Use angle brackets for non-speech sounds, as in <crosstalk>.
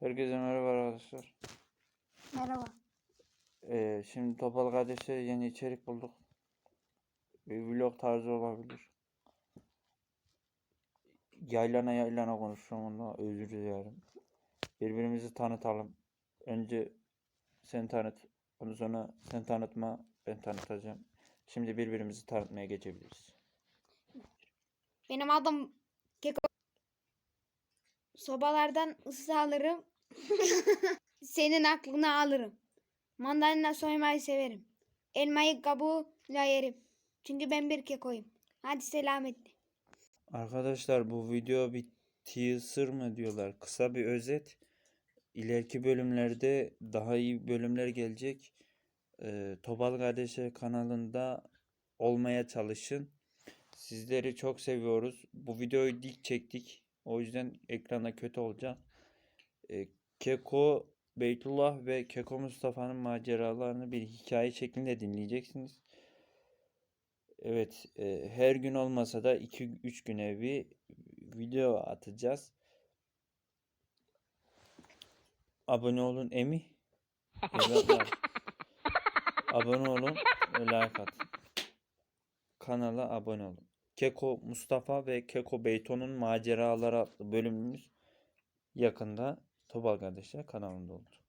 Herkese merhaba arkadaşlar. Merhaba. Ee, şimdi Topal Kardeş'e yeni içerik bulduk. Bir vlog tarzı olabilir. Yaylana yaylana konuşuyorum onunla özür dilerim. Birbirimizi tanıtalım. Önce sen tanıt. Ondan sonra sen tanıtma ben tanıtacağım. Şimdi birbirimizi tanıtmaya geçebiliriz. Benim adım Keko. Sobalardan ısı alırım. <laughs> Senin aklını alırım. Mandalina soymayı severim. Elmayı kabuğuyla yerim. Çünkü ben bir kekoyum. Hadi selametle. Arkadaşlar bu video bir teaser mı diyorlar? Kısa bir özet. İleriki bölümlerde daha iyi bölümler gelecek. Ee, Topal Kardeşler kanalında olmaya çalışın. Sizleri çok seviyoruz. Bu videoyu dik çektik. O yüzden ekranda kötü olacak. Ee, Keko Beytullah ve Keko Mustafa'nın maceralarını bir hikaye şeklinde dinleyeceksiniz. Evet, e, her gün olmasa da 2-3 güne bir video atacağız. Abone olun Emi. Evlatlar. <laughs> Abone olun like atın. Kanala abone olun. Keko Mustafa ve Keko Beyton'un maceraları adlı bölümümüz yakında Topal Kardeşler kanalında olur.